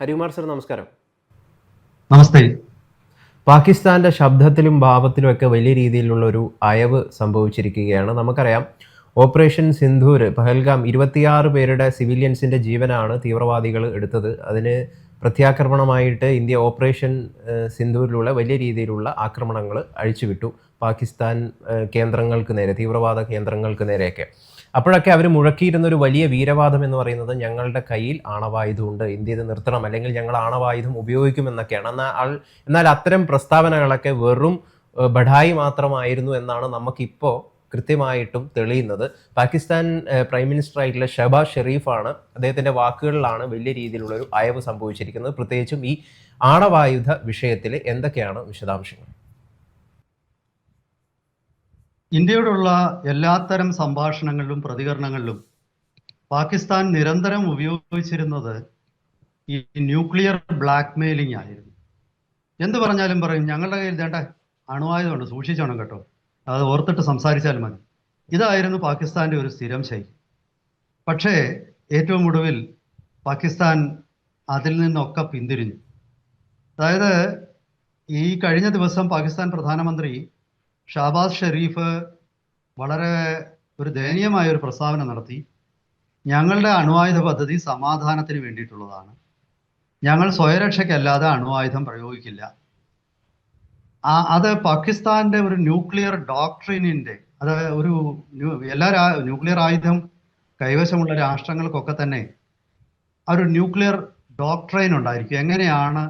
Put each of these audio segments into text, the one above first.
Harikumar sir നമസ്കാരം. നമസ്തേ. പാകിസ്ഥാന്റെ ശബ്ദത്തിലും ഭാവത്തിലും ഒക്കെ വലിയ രീതിയിലുള്ള ഒരു അയവ് സംഭവിച്ചിരിക്കുകയാണ്. നമുക്കറിയാം ഓപ്പറേഷൻ സിന്ധൂർ പഹൽഗാം ഇരുപത്തിയാറ് പേരുടെ സിവിലിയൻസിന്റെ ജീവനാണ് തീവ്രവാദികൾ എടുത്തത്. അതിന് പ്രത്യാക്രമണമായിട്ട് ഇന്ത്യ ഓപ്പറേഷൻ സിന്ധൂരിലുള്ള വലിയ രീതിയിലുള്ള ആക്രമണങ്ങൾ അഴിച്ചുവിട്ടു. പാകിസ്ഥാൻ കേന്ദ്രങ്ങൾക്ക് നേരെ തീവ്രവാദ കേന്ദ്രങ്ങൾക്ക് നേരെയൊക്കെ. അപ്പോഴൊക്കെ അവർ മുഴക്കിയിരുന്ന ഒരു വലിയ വീരവാദം എന്ന് പറയുന്നത് ഞങ്ങളുടെ കയ്യിൽ ആണവായുധമുണ്ട്. ഇന്ത്യ ഇത് നിർത്തണം. അല്ലെങ്കിൽ ഞങ്ങൾ ആണവായുധം ഉപയോഗിക്കുമെന്നൊക്കെയാണ്. എന്നാൽ എന്നാൽ അത്തരം പ്രസ്താവനകളൊക്കെ വെറും ബഡായി മാത്രമായിരുന്നു എന്നാണ് നമുക്കിപ്പോൾ കൃത്യമായിട്ടും തെളിയുന്നത്. പാകിസ്ഥാൻ പ്രൈം മിനിസ്റ്റർ ആയിട്ടുള്ള ഷബാസ് ഷെറീഫാണ് അദ്ദേഹത്തിന്റെ വാക്കുകളിലാണ് വലിയ രീതിയിലുള്ള ഒരു അയവ് സംഭവിച്ചിരിക്കുന്നത്. പ്രത്യേകിച്ചും ഈ ആണവായുധ വിഷയത്തിൽ എന്തൊക്കെയാണ് വിശദാംശങ്ങൾ? ഇന്ത്യയോടുള്ള എല്ലാത്തരം സംഭാഷണങ്ങളിലും പ്രതികരണങ്ങളിലും പാകിസ്ഥാൻ നിരന്തരം ഉപയോഗിച്ചിരുന്നത് ഈ ന്യൂക്ലിയർ ബ്ലാക്ക് മെയിലിംഗ് ആയിരുന്നു. എന്ത് പറഞ്ഞാലും പറയും ഞങ്ങളുടെ കയ്യിൽ വേണ്ട അണുവായുധമുണ്ട് സൂക്ഷിച്ചോണം കേട്ടോ. അത് ഓർത്തിട്ട് സംസാരിച്ചാൽ മതി. ഇതായിരുന്നു പാകിസ്ഥാന്റെ ഒരു സ്ഥിരം ശൈലി. പക്ഷേ ഏറ്റവും ഒടുവിൽ പാകിസ്ഥാൻ അതിൽ നിന്നൊക്കെ പിന്തിരിഞ്ഞു. അതായത് ഈ കഴിഞ്ഞ ദിവസം പാകിസ്ഥാൻ പ്രധാനമന്ത്രി ഷാബാസ് ഷെരീഫ് വളരെ ഒരു ദയനീയമായ ഒരു പ്രസ്താവന നടത്തി. ഞങ്ങളുടെ അണുവായുധ പദ്ധതി സമാധാനത്തിന് വേണ്ടിയിട്ടുള്ളതാണ്. ഞങ്ങൾ സ്വയരക്ഷയ്ക്കല്ലാതെ അണുവായുധം പ്രയോഗിക്കില്ല. അത് പാകിസ്ഥാന്റെ ഒരു ന്യൂക്ലിയർ ഡോക്ട്രിനിന്റെ അത് ഒരു എല്ലാ ന്യൂക്ലിയർ ആയുധം കൈവശമുള്ള രാഷ്ട്രങ്ങൾക്കൊക്കെ തന്നെ ഒരു ന്യൂക്ലിയർ ഡോക്ട്രൈൻ ഉണ്ടായിരിക്കും. എങ്ങനെയാണ്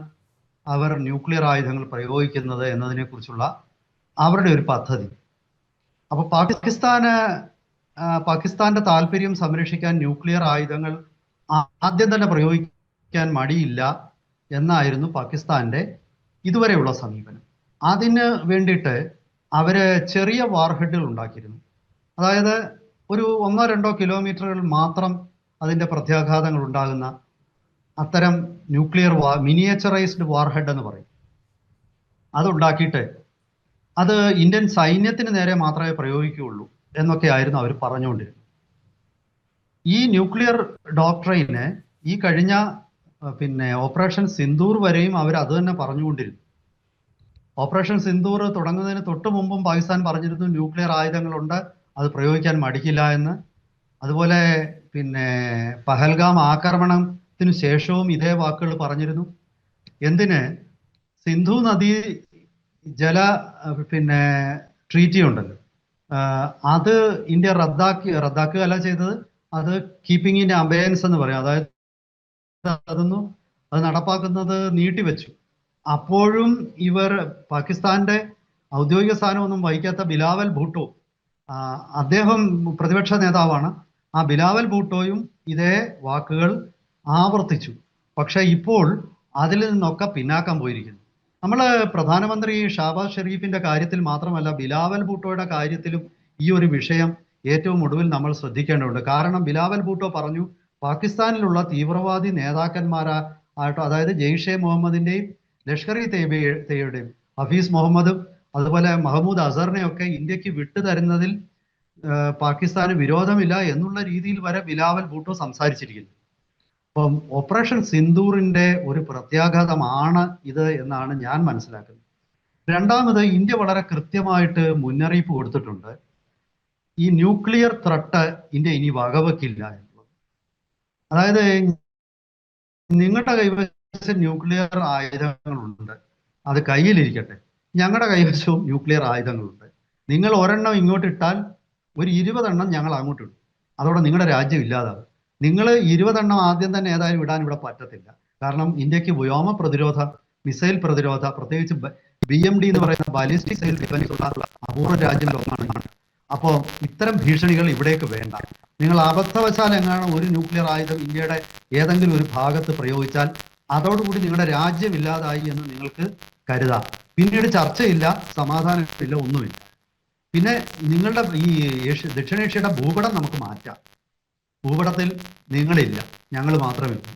അവർ ന്യൂക്ലിയർ ആയുധങ്ങൾ പ്രയോഗിക്കുന്നത് എന്നതിനെ കുറിച്ചുള്ള അവരുടെ ഒരു പദ്ധതി. അപ്പോൾ പാകിസ്ഥാന് പാകിസ്ഥാന്റെ താല്പര്യം സംരക്ഷിക്കാൻ ന്യൂക്ലിയർ ആയുധങ്ങൾ ആദ്യം തന്നെ പ്രയോഗിക്കാൻ മടിയില്ല എന്നായിരുന്നു പാകിസ്ഥാന്റെ ഇതുവരെയുള്ള സമീപനം. അതിന് വേണ്ടിയിട്ട് അവർ ചെറിയ വാർഹെഡുകൾ ഉണ്ടാക്കിയിരുന്നു. അതായത് ഒരു ഒന്നോ രണ്ടോ കിലോമീറ്ററുകൾ മാത്രം അതിന്റെ പ്രത്യാഘാതങ്ങൾ ഉണ്ടാകുന്ന അത്തരം ന്യൂക്ലിയർ വാ മിനിയേച്ചറൈസ്ഡ് വാർഹെഡ് എന്ന് പറയും. അതുണ്ടാക്കിയിട്ട് അത് ഇന്ത്യൻ സൈന്യത്തിന് നേരെ മാത്രമേ പ്രയോഗിക്കുകയുള്ളൂ എന്നൊക്കെ ആയിരുന്നു അവർ പറഞ്ഞുകൊണ്ടിരുന്നത്. ഈ ന്യൂക്ലിയർ ഡോക്ടറിനെ ഈ കഴിഞ്ഞ പിന്നെ ഓപ്പറേഷൻ സിന്ദൂർ വരെയും അവർ അത് തന്നെ പറഞ്ഞുകൊണ്ടിരുന്നു. ഓപ്പറേഷൻ സിന്ദൂർ തുടങ്ങുന്നതിന് തൊട്ട് മുമ്പും പാകിസ്ഥാൻ പറഞ്ഞിരുന്നു ന്യൂക്ലിയർ ആയുധങ്ങളുണ്ട് അത് പ്രയോഗിക്കാൻ മടിക്കില്ല എന്ന്. അതുപോലെ പിന്നെ പഹൽഗാം ആക്രമണത്തിന് ശേഷവും ഇതേ വാക്കുകൾ പറഞ്ഞിരുന്നു. എന്തിന്? സിന്ധു നദി ജല പിന്നെ ട്രീറ്റി ഉണ്ടല്ലോ. അത് ഇന്ത്യ റദ്ദാക്കി റദ്ദാക്കുകയല്ല ചെയ്തത്. അത് കീപ്പിംഗ് ഇൻ എന്ന് പറയും. അതായത് അതൊന്നും അത് നടപ്പാക്കുന്നത് നീട്ടിവെച്ചു. അപ്പോഴും ഇവർ പാകിസ്ഥാന്റെ ഔദ്യോഗിക സ്ഥാനമൊന്നും വഹിക്കാത്ത ബിലാവൽ ഭൂട്ടോ അദ്ദേഹം പ്രതിപക്ഷ നേതാവാണ്. ആ ബിലാവൽ ഭൂട്ടോയും ഇതേ വാക്കുകൾ ആവർത്തിച്ചു. പക്ഷെ ഇപ്പോൾ അതിൽ നിന്നൊക്കെ പിന്നാക്കം പോയിരിക്കുന്നു. നമ്മൾ പ്രധാനമന്ത്രി ഷാബാസ് ഷെരീഫിന്റെ കാര്യത്തിൽ മാത്രമല്ല ബിലാവൽ ഭൂട്ടോയുടെ കാര്യത്തിലും ഈ ഒരു വിഷയം ഏറ്റവും ഒടുവിൽ നമ്മൾ ശ്രദ്ധിക്കേണ്ടതുണ്ട്. കാരണം ബിലാവൽ ഭൂട്ടോ പറഞ്ഞു പാകിസ്ഥാനിലുള്ള തീവ്രവാദി നേതാക്കന്മാരാ ആയിട്ടോ അതായത് ജെയ്ഷെ മുഹമ്മദിന്റെയും ലഷ്കർ ഇ തയ്യയുടെയും ഹഫീസ് മുഹമ്മദും അതുപോലെ മഹമ്മൂദ് അസറിനെയൊക്കെ ഇന്ത്യയ്ക്ക് വിട്ടു തരുന്നതിൽ പാകിസ്ഥാന് വിരോധമില്ല എന്നുള്ള രീതിയിൽ വരെ ബിലാവൽ ഭൂട്ടോ സംസാരിച്ചിരിക്കുന്നു. അപ്പം ഓപ്പറേഷൻ സിന്ദൂറിന്റെ ഒരു പ്രത്യാഘാതമാണ് ഇത് എന്നാണ് ഞാൻ മനസ്സിലാക്കുന്നത്. രണ്ടാമത് ഇന്ത്യ വളരെ കൃത്യമായിട്ട് മുന്നറിയിപ്പ് കൊടുത്തിട്ടുണ്ട്. ഈ ന്യൂക്ലിയർ ത്രട്ട് ഇന്ത്യ ഇനി വകവെക്കില്ല എന്നുള്ളത്. അതായത് നിങ്ങളുടെ കൈവശം ന്യൂക്ലിയർ ആയുധങ്ങളുണ്ട്. അത് കയ്യിലിരിക്കട്ടെ. ഞങ്ങളുടെ കൈവശവും ന്യൂക്ലിയർ ആയുധങ്ങളുണ്ട്. നിങ്ങൾ ഒരെണ്ണം ഇങ്ങോട്ട് ഇട്ടാൽ ഒരു ഇരുപതെണ്ണം ഞങ്ങൾ അങ്ങോട്ട് ഇടും അതോടെ നിങ്ങളുടെ രാജ്യം ഇല്ലാതാവും നിങ്ങൾ ഇരുപതെണ്ണം ആദ്യം തന്നെ ഏതായാലും ഇടാൻ ഇവിടെ പറ്റത്തില്ല. കാരണം ഇന്ത്യയ്ക്ക് വ്യോമ പ്രതിരോധ മിസൈൽ പ്രതിരോധ പ്രത്യേകിച്ച് ബി എം ഡി എന്ന് പറയുന്ന ബാലിസ്റ്റിക് മിസൈൽ ഡിഫൻസ് ഉള്ള അപൂർവ രാജ്യം അപ്പോൾ ഇത്തരം ഭീഷണികൾ ഇവിടേക്ക് വേണ്ട. നിങ്ങൾ അബദ്ധവശാൽ എങ്ങാനും ഒരു ന്യൂക്ലിയർ ആയുധം ഇന്ത്യയുടെ ഏതെങ്കിലും ഒരു ഭാഗത്ത് പ്രയോഗിച്ചാൽ അതോടുകൂടി നിങ്ങളുടെ രാജ്യം ഇല്ലാതായി എന്ന് നിങ്ങൾക്ക് കരുതാം. പിന്നീട് ചർച്ചയില്ല സമാധാനമില്ല ഒന്നുമില്ല. പിന്നെ നിങ്ങളുടെ ഈ ഏഷ്യ ദക്ഷിണേഷ്യയുടെ ഭൂപടം നമുക്ക് മാറ്റാം. ഭൂപടത്തിൽ നിങ്ങളില്ല ഞങ്ങൾ മാത്രമേ ഉള്ളൂ.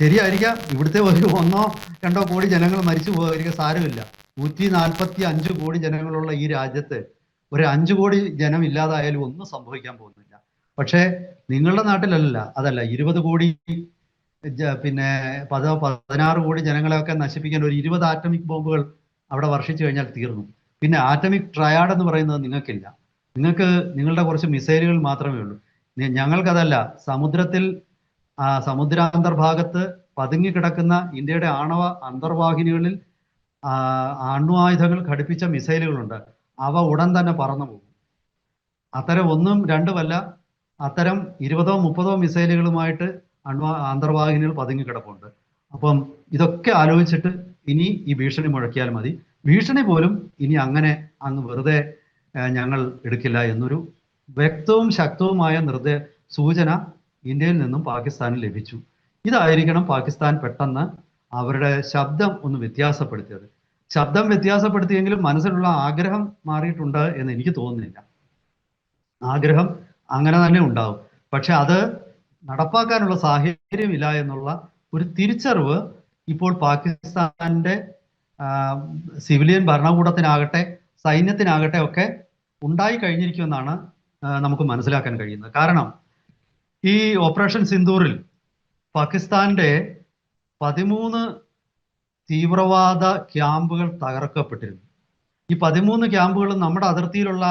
ശരിയായിരിക്കാം. ഇവിടുത്തെ ഒരു ഒന്നോ രണ്ടോ കോടി ജനങ്ങൾ മരിച്ചു പോകാതിരിക്കുക സാരമില്ല. നൂറ്റി നാൽപ്പത്തി അഞ്ച് കോടി ജനങ്ങളുള്ള ഈ രാജ്യത്ത് ഒരു അഞ്ചു കോടി ജനം ഇല്ലാതായാലും ഒന്നും സംഭവിക്കാൻ പോകുന്നില്ല. പക്ഷേ നിങ്ങളുടെ നാട്ടിലല്ല അതല്ല ഇരുപത് കോടി പിന്നെ പത പതിനാറ് കോടി ജനങ്ങളെയൊക്കെ നശിപ്പിക്കാൻ ഒരു ഇരുപത് ആറ്റമിക് ബോംബുകൾ അവിടെ വർഷിച്ചു കഴിഞ്ഞാൽ തീർന്നു. പിന്നെ ആറ്റമിക് ട്രയാഡ് എന്ന് പറയുന്നത് നിങ്ങൾക്കില്ല. നിങ്ങൾക്ക് നിങ്ങളുടെ കുറച്ച് മിസൈലുകൾ മാത്രമേ ഉള്ളൂ. ഞങ്ങൾക്കതല്ല സമുദ്രത്തിൽ സമുദ്രാന്തർഭാഗത്ത് പതുങ്ങിക്കിടക്കുന്ന ഇന്ത്യയുടെ ആണവ അന്തർവാഹിനികളിൽ അണ്വായുധങ്ങൾ ഘടിപ്പിച്ച മിസൈലുകളുണ്ട്. അവ ഉടൻ തന്നെ പറന്നു പോകും. അത്തരം ഒന്നും രണ്ടുമല്ല അത്തരം ഇരുപതോ മുപ്പതോ മിസൈലുകളുമായിട്ട് അണ്വ അന്തർവാഹിനികൾ പതുങ്ങിക്കിടപ്പുണ്ട് അപ്പം ഇതൊക്കെ ആലോചിച്ചിട്ട് ഇനി ഈ ഭീഷണി മുഴക്കിയാൽ മതി. ഭീഷണി പോലും ഇനി അങ്ങനെ അങ്ങ് വെറുതെ ഞങ്ങൾ എടുക്കില്ല എന്നൊരു വ്യക്തവും ശക്തവുമായ നിർദ്ദേ സൂചന ഇന്ത്യയിൽ നിന്നും പാകിസ്ഥാന് ലഭിച്ചു. ഇതായിരിക്കണം പാകിസ്ഥാൻ പെട്ടെന്ന് അവരുടെ ശബ്ദം ഒന്ന് വ്യത്യാസപ്പെടുത്തിയത്. ശബ്ദം വ്യത്യാസപ്പെടുത്തിയെങ്കിലും മനസ്സിലുള്ള ആഗ്രഹം മാറിയിട്ടുണ്ട് എന്ന് എനിക്ക് തോന്നുന്നില്ല. ആഗ്രഹം അങ്ങനെ തന്നെ ഉണ്ടാവും. പക്ഷെ അത് നടപ്പാക്കാനുള്ള സാഹചര്യമില്ല എന്നുള്ള ഒരു തിരിച്ചറിവ് ഇപ്പോൾ പാകിസ്ഥാന്റെ സിവിലിയൻ ഭരണകൂടത്തിനാകട്ടെ സൈന്യത്തിനാകട്ടെ ഒക്കെ ഉണ്ടായി കഴിഞ്ഞിരിക്കുമെന്നാണ് നമുക്ക് മനസ്സിലാക്കാൻ കഴിയുന്നത്. കാരണം ഈ ഓപ്പറേഷൻ സിന്ദൂറിൽ പാകിസ്ഥാന്റെ പതിമൂന്ന് തീവ്രവാദ ക്യാമ്പുകൾ തകർക്കപ്പെട്ടിരുന്നു. ഈ പതിമൂന്ന് ക്യാമ്പുകളും നമ്മുടെ അതിർത്തിയിലുള്ള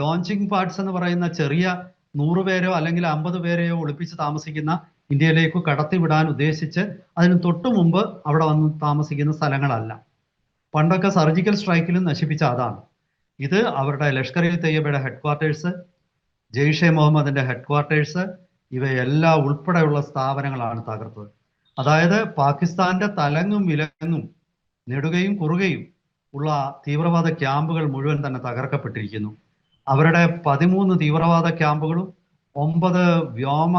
ലോഞ്ചിങ് പാർട്സ് എന്ന് പറയുന്ന ചെറിയ നൂറ് പേരോ അല്ലെങ്കിൽ അമ്പത് പേരെയോ ഒളിപ്പിച്ച് താമസിക്കുന്ന ഇന്ത്യയിലേക്ക് കടത്തിവിടാൻ ഉദ്ദേശിച്ച് അതിന് തൊട്ടു മുമ്പ് അവിടെ വന്ന് താമസിക്കുന്ന സ്ഥലങ്ങളല്ല. പണ്ടൊക്കെ സർജിക്കൽ സ്ട്രൈക്കിലും നശിപ്പിച്ച അതാണ്. ഇത് അവരുടെ ലഷ്കർ ഇ തയ്യബയുടെ ഹെഡ് ക്വാർട്ടേഴ്സ് ജെയ്ഷെ മുഹമ്മദിന്റെ ഹെഡ്ക്വാർട്ടേഴ്സ് ഇവയെല്ലാം ഉൾപ്പെടെയുള്ള സ്ഥാപനങ്ങളാണ് തകർത്തത്. അതായത് പാകിസ്ഥാന്റെ തലങ്ങും വിലങ്ങും നെടുകയും കുറുകയും ഉള്ള തീവ്രവാദ ക്യാമ്പുകൾ മുഴുവൻ തന്നെ തകർക്കപ്പെട്ടിരിക്കുന്നു. അവരുടെ പതിമൂന്ന് തീവ്രവാദ ക്യാമ്പുകളും ഒമ്പത് വ്യോമ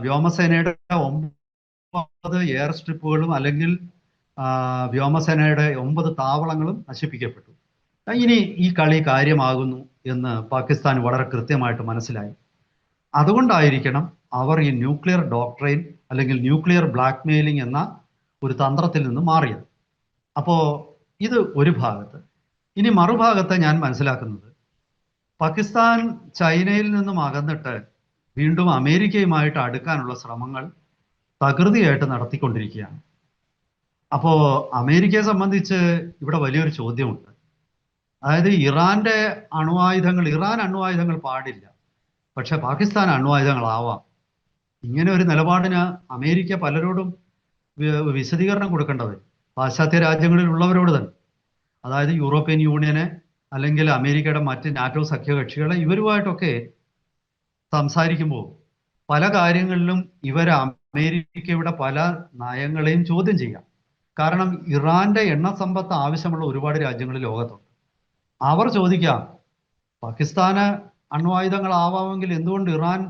വ്യോമസേനയുടെ ഒമ്പത് എയർ സ്ട്രിപ്പുകളും അല്ലെങ്കിൽ വ്യോമസേനയുടെ ഒമ്പത് താവളങ്ങളും നശിപ്പിക്കപ്പെട്ടു. ഇനി ഈ കളി കാര്യമാകുന്നു എന്ന് പാകിസ്ഥാൻ വളരെ കൃത്യമായിട്ട് മനസ്സിലായി. അതുകൊണ്ടായിരിക്കണം അവർ ഈ ന്യൂക്ലിയർ ഡോക്ട്രൈൻ അല്ലെങ്കിൽ ന്യൂക്ലിയർ ബ്ലാക്ക് മെയിലിംഗ് എന്ന ഒരു തന്ത്രത്തിൽ നിന്ന് മാറിയത്. അപ്പോ ഇത് ഒരു ഭാഗത്ത്. ഇനി മറുഭാഗത്ത് ഞാൻ മനസ്സിലാക്കുന്നത് പാകിസ്ഥാൻ ചൈനയിൽ നിന്നും അകന്നിട്ട് വീണ്ടും അമേരിക്കയുമായിട്ട് അടുക്കാനുള്ള ശ്രമങ്ങൾ തകൃതിയായിട്ട് നടത്തിക്കൊണ്ടിരിക്കുകയാണ്. അപ്പോ അമേരിക്കയെ സംബന്ധിച്ച് ഇവിടെ വലിയൊരു ചോദ്യമുണ്ട്. അതായത് ഇറാന്റെ അണുവായുധങ്ങൾ ഇറാൻ അണുവായുധങ്ങൾ പാടില്ല. പക്ഷെ പാകിസ്ഥാൻ അണുവായുധങ്ങളാവാം ഇങ്ങനെ ഒരു നിലപാടിന് അമേരിക്ക പലരോടും വിശദീകരണം കൊടുക്കേണ്ടത് പാശ്ചാത്യ രാജ്യങ്ങളിലുള്ളവരോട് തന്നെ. അതായത് യൂറോപ്യൻ യൂണിയനെ അല്ലെങ്കിൽ അമേരിക്കയുടെ മറ്റ് നാറ്റോ സഖ്യകക്ഷികളെ ഇവരുമായിട്ടൊക്കെ സംസാരിക്കുമ്പോൾ പല കാര്യങ്ങളിലും ഇവർ അമേരിക്കയുടെ പല നയങ്ങളെയും ചോദ്യം ചെയ്യാം. കാരണം ഇറാന്റെ എണ്ണ സമ്പത്ത് ആവശ്യമുള്ള ഒരുപാട് രാജ്യങ്ങൾ ലോകത്തുണ്ട്. അവർ ചോദിക്കാം പാകിസ്ഥാന് അണ്വായുധങ്ങൾ ആവാമെങ്കിൽ എന്തുകൊണ്ട് ഇറാൻ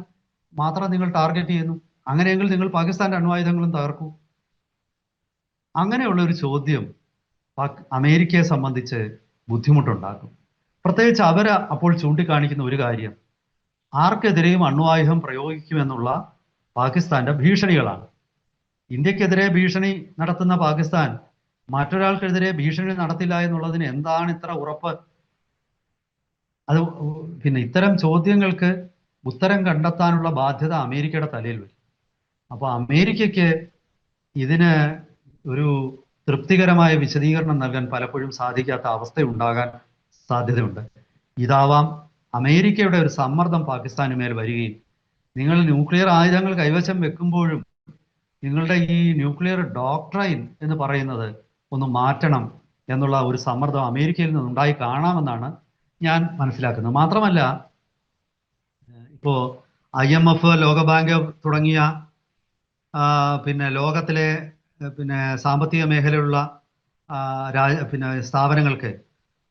മാത്രം നിങ്ങൾ ടാർഗറ്റ് ചെയ്യുന്നു? അങ്ങനെയെങ്കിൽ നിങ്ങൾ പാകിസ്ഥാന്റെ അണ്വായുധങ്ങളും തകർക്കൂ. അങ്ങനെയുള്ള ഒരു ചോദ്യം അമേരിക്കയെ സംബന്ധിച്ച് ബുദ്ധിമുട്ടുണ്ടാക്കും. പ്രത്യേകിച്ച് അവർ അപ്പോൾ ചൂണ്ടിക്കാണിക്കുന്ന ഒരു കാര്യം ആർക്കെതിരെയും അണ്വായുധം പ്രയോഗിക്കുമെന്നുള്ള പാകിസ്ഥാന്റെ ഭീഷണികളാണ്. ഇന്ത്യക്കെതിരെ ഭീഷണി നടത്തുന്ന പാകിസ്ഥാൻ മറ്റൊരാൾക്കെതിരെ ഭീഷണി നടത്തില്ല എന്നുള്ളതിന് എന്താണ് ഇത്ര ഉറപ്പ്? അത് പിന്നെ ഇത്തരം ചോദ്യങ്ങൾക്ക് ഉത്തരം കണ്ടെത്താനുള്ള ബാധ്യത അമേരിക്കയുടെ തലയിൽ വരും. അപ്പോൾ അമേരിക്കയ്ക്ക് ഇതിന് ഒരു തൃപ്തികരമായ വിശദീകരണം നൽകാൻ പലപ്പോഴും സാധിക്കാത്ത അവസ്ഥ ഉണ്ടാകാൻ സാധ്യതയുണ്ട്. ഇതാവാം അമേരിക്കയുടെ ഒരു സമ്മർദ്ദം പാകിസ്ഥാന് മേൽ വരികയും നിങ്ങൾ ന്യൂക്ലിയർ ആയുധങ്ങൾ കൈവശം വെക്കുമ്പോഴും നിങ്ങളുടെ ഈ ന്യൂക്ലിയർ ഡോക്ട്രൈൻ എന്ന് പറയുന്നത് ഒന്ന് മാറ്റണം എന്നുള്ള ഒരു സമ്മർദ്ദം അമേരിക്കയിൽ നിന്ന് ഉണ്ടായി കാണാമെന്നാണ് ഞാൻ മനസ്സിലാക്കുന്നത്. മാത്രമല്ല ഇപ്പോ ഐ എം എഫ് ലോകബാങ്ക് തുടങ്ങിയ പിന്നെ ലോകത്തിലെ പിന്നെ സാമ്പത്തിക മേഖലയുള്ള രാജ പിന്നെ സ്ഥാപനങ്ങൾക്ക്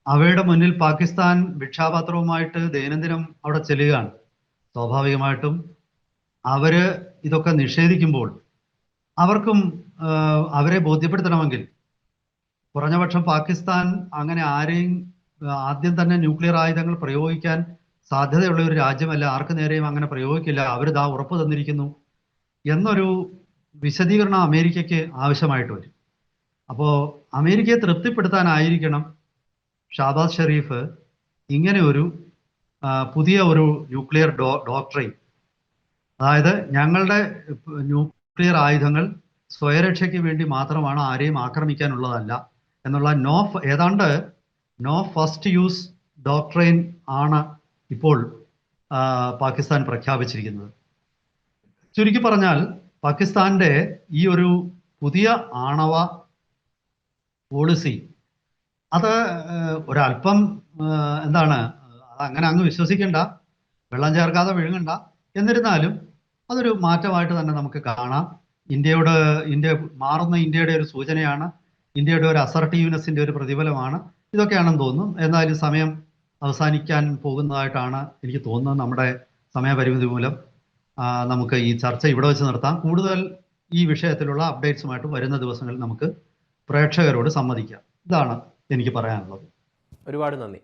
അവയുടെ മുന്നിൽ പാകിസ്ഥാൻ ഭിക്ഷാപാത്രവുമായിട്ട് ദൈനംദിനം അവിടെ ചെല്ലുകയാണ്. സ്വാഭാവികമായിട്ടും അവർ ഇതൊക്കെ നിഷേധിക്കുമ്പോൾ അവർക്കും അവരെ ബോധ്യപ്പെടുത്തണമെങ്കിൽ കുറഞ്ഞപക്ഷം പാകിസ്ഥാൻ അങ്ങനെ ആരെയും ആദ്യം തന്നെ ന്യൂക്ലിയർ ആയുധങ്ങൾ പ്രയോഗിക്കാൻ സാധ്യതയുള്ള ഒരു രാജ്യമല്ല. ആർക്ക് നേരെയും അങ്ങനെ പ്രയോഗിക്കില്ല. അവർ ദാ ഉറപ്പ് തന്നിരിക്കുന്നു. എന്നൊരു വിശദീകരണം അമേരിക്കയ്ക്ക് ആവശ്യമായിട്ട് വരും. അപ്പോൾ അമേരിക്കയെ തൃപ്തിപ്പെടുത്താനായിരിക്കണം ഷാബാസ് ഷെരീഫ് ഇങ്ങനെ ഒരു പുതിയ ഒരു ന്യൂക്ലിയർ ഡോ ഡോക്ട്രൈൻ. അതായത് ഞങ്ങളുടെ ന്യൂക്ലിയർ ആയുധങ്ങൾ സ്വയരക്ഷയ്ക്ക് വേണ്ടി മാത്രമാണ് ആരെയും ആക്രമിക്കാനുള്ളതല്ല എന്നുള്ള നോ ഏതാണ്ട് നോ ഫസ്റ്റ് യൂസ് ഡോക്ട്രൈൻ ആണ് ഇപ്പോൾ പാകിസ്ഥാൻ പ്രഖ്യാപിച്ചിരിക്കുന്നത്. ചുരുക്കി പറഞ്ഞാൽ പാകിസ്ഥാന്റെ ഈ ഒരു പുതിയ ആണവ പോളിസി അത് ഒരല്പം എന്താണ് അങ്ങനെ അങ്ങ് വിശ്വസിക്കണ്ട വെള്ളം ചേർക്കാതെ വിഴുങ്ങണ്ട എന്നിരുന്നാലും അതൊരു മാറ്റമായിട്ട് തന്നെ നമുക്ക് കാണാം. ഇന്ത്യയുടെ ഇന്ത്യ മാറുന്ന ഇന്ത്യയുടെ ഒരു സൂചനയാണ് ഇന്ത്യയുടെ ഒരു അസർട്ടീവ്നെസിന്റെ ഒരു പ്രതിഫലമാണ് ഇതൊക്കെയാണെന്ന് തോന്നുന്നു. എന്നാലും സമയം അവസാനിക്കാൻ പോകുന്നതായിട്ടാണ് എനിക്ക് തോന്നുന്നത് നമ്മുടെ സമയപരിമിതി മൂലം. നമുക്ക് ഈ ചർച്ച ഇവിടെ വെച്ച് നിർത്താം. കൂടുതൽ ഈ വിഷയത്തിലുള്ള അപ്ഡേറ്റ്സുമായിട്ട് വരുന്ന ദിവസങ്ങളിൽ നമുക്ക് പ്രേക്ഷകരോട് സമ്മതിക്കാം ഇതാണ് എനിക്ക് പറയാനുള്ളത്. ഒരുപാട് നന്ദി.